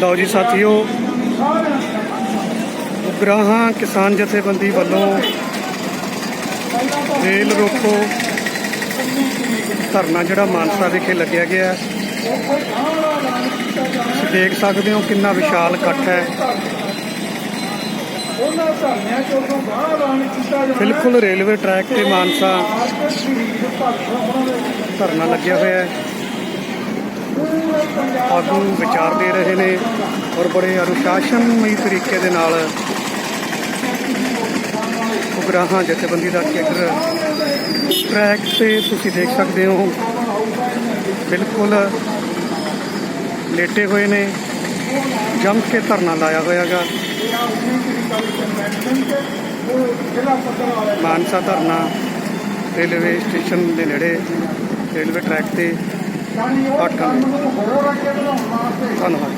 ਲਓ ਜੀ ਸਾਥੀਓ ਉਗਰਾਹਾਂ ਕਿਸਾਨ ਜਥੇਬੰਦੀ ਵੱਲੋਂ ਰੇਲ ਰੋਕੋ ਧਰਨਾ ਜਿਹੜਾ ਮਾਨਸਾ ਵਿਖੇ ਲੱਗਿਆ ਗਿਆ ਤੁਸੀਂ ਦੇਖ ਸਕਦੇ ਹੋ ਕਿੰਨਾ ਵਿਸ਼ਾਲ ਇਕੱਠ ਹੈ। ਉਹਨਾਂ ਧਰਨਿਆਂ ਚੋਂ ਬਾਹਰ ਐਲਾਨ ਕੀਤਾ ਜਾਣਾ ਬਿਲਕੁਲ ਰੇਲਵੇ ਟਰੈਕ ਤੇ ਮਾਨਸਾ ਧਰਨਾ ਲੱਗਿਆ ਹੋਇਆ ਹੈ। ਆਗੂ ਵਿਚਾਰ ਦੇ ਰਹੇ ਨੇ ਔਰ ਬੜੇ ਅਨੁਸ਼ਾਸਨਮਈ ਤਰੀਕੇ ਦੇ ਨਾਲ ਉਗਰਾਹਾਂ ਜਥੇਬੰਦੀ ਦਾ ਕੇਡਰ ਟਰੈਕ ਤੇ ਤੁਸੀਂ ਦੇਖ ਸਕਦੇ ਹੋ। ਬਿਲਕੁਲ ਲੇਟੇ ਹੋਏ ਨੇ, ਜੰਮ ਕੇ ਧਰਨਾ ਲਾਇਆ ਹੋਇਆਗਾ। ਜ਼ਿਲ੍ਹਾ ਮਾਨਸਾ ਧਰਨਾ ਰੇਲਵੇ ਸਟੇਸ਼ਨ ਦੇ ਨੇੜੇ ਰੇਲਵੇ ਟਰੈਕ ਤੇ ধন্যবাদ।